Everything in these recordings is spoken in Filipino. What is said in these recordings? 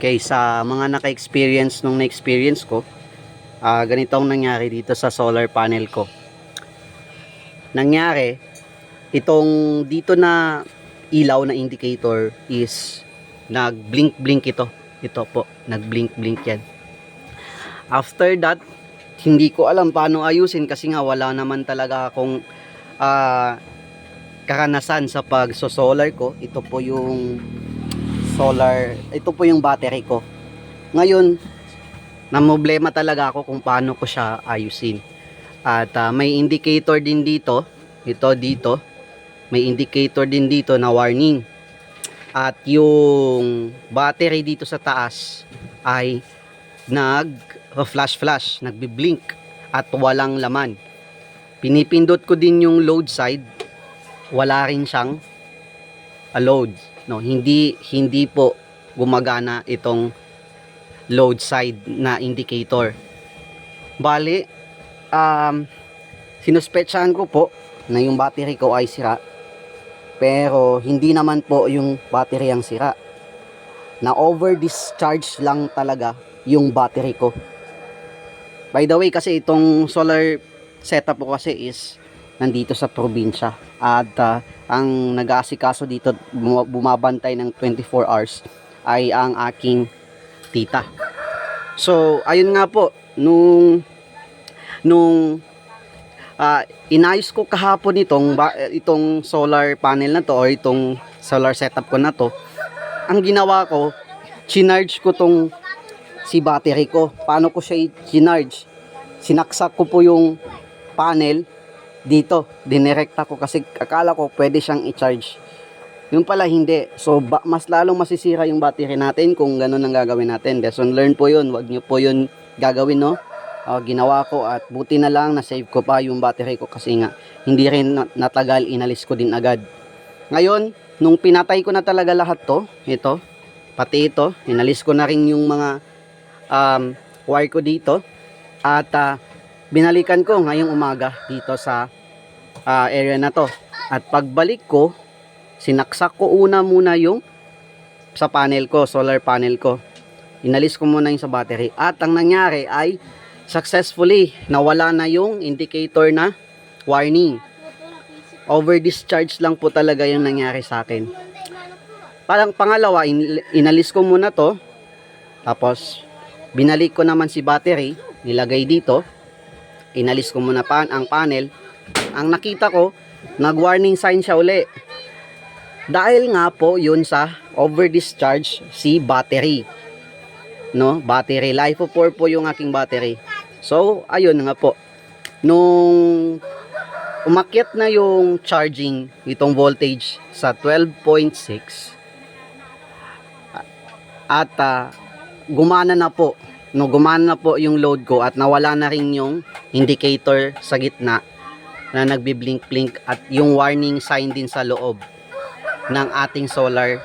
Okay, sa mga naka-experience nung na-experience ko, ah ganito ang nangyari dito sa solar panel ko. Nangyari, itong dito na ilaw na indicator is nag-blink-blink ito. Ito po, nag-blink-blink yan. After that, hindi ko alam paano ayusin kasi nga wala naman talaga akong ah, karanasan sa pag-solar ko. Ito po yung solar, ito po yung battery ko. Ngayon, namblema talaga ako kung paano ko siya ayusin. At ah, may indicator din dito, ito dito, may indicator din dito na warning. At yung battery dito sa taas ay nag flash nagbi-blink at walang laman. Pinipindot ko din yung load side, wala rin siyang a load. No, hindi hindi po gumagana itong load side na indicator. Bali, um, sinuspetsahan ko po na yung battery ko ay sira. Pero hindi naman po yung battery ang sira. Na over discharge lang talaga yung battery ko. By the way, kasi itong solar setup ko kasi is nandito sa probinsya. At ah, ang nag-aasikaso dito, buma- bumabantay ng 24 hours ay ang aking tita. So, ayun nga po, nung nung ah, inayos ko kahapon itong itong solar panel na to or itong solar setup ko na to. Ang ginawa ko, chinarge ko tong si battery ko. Paano ko siya i-charge? Sinaksak ko po yung panel dito. Dinirekta ko kasi akala ko pwede siyang i-charge. Yung pala hindi. So ba- mas lalong masisira yung battery natin kung ganun ang gagawin natin. Lesson learn po yun. Huwag nyo po yun gagawin no. Ah, ginawa ko at buti na lang na save ko pa yung battery ko kasi nga hindi rin na- natagal inalis ko din agad. Ngayon, nung pinatay ko na talaga lahat to, ito, pati ito, inalis ko na rin yung mga um, wire ko dito at ah, binalikan ko ngayong umaga dito sa ah, area na to. At pagbalik ko, sinaksak ko una muna yung sa panel ko, solar panel ko. Inalis ko muna yung sa battery. At ang nangyari ay successfully nawala na yung indicator na warning. Over discharge lang po talaga yung nangyari sa akin. Parang pangalawa, in- inalis ko muna to. Tapos, binalik ko naman si battery, nilagay dito. Inalis ko muna pa ang panel. Ang nakita ko, nag-warning sign siya uli. Dahil nga po yun sa over discharge si battery. No, battery life of 4 po yung aking battery. So, ayun nga po. Nung umakyat na yung charging itong voltage sa 12.6 at ah, gumana na po no gumana na po yung load ko at nawala na rin yung indicator sa gitna na nagbi-blink-blink at yung warning sign din sa loob ng ating solar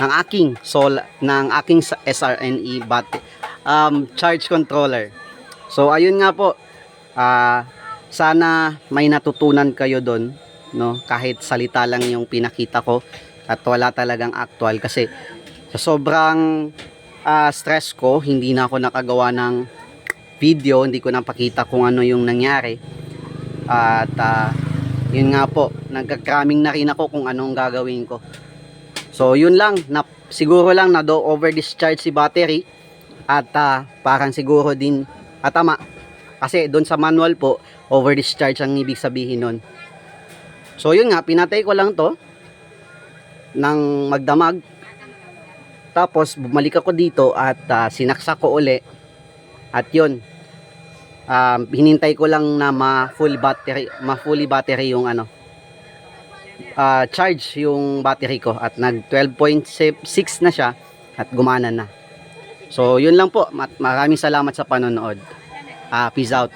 ng aking solar ng aking SRNE bat um, charge controller. So ayun nga po ah sana may natutunan kayo doon no kahit salita lang yung pinakita ko at wala talagang actual kasi sa sobrang ah, stress ko hindi na ako nakagawa ng video hindi ko napakita kung ano yung nangyari at ah, yun nga po nagka-cramming na rin ako kung anong gagawin ko. So yun lang na, siguro lang na do over discharge si battery. At ah, parang siguro din at tama. Kasi doon sa manual po over discharge ang ibig sabihin nun. So yun nga pinatay ko lang to ng magdamag. Tapos bumalik ako dito at ah, sinaksak ko uli. At yun um, hinintay ko lang na ma full battery ma fully battery yung ano ah, charge yung battery ko at nag 12.6 na siya at gumana na. So yun lang po maraming salamat sa panonood. Ah, peace out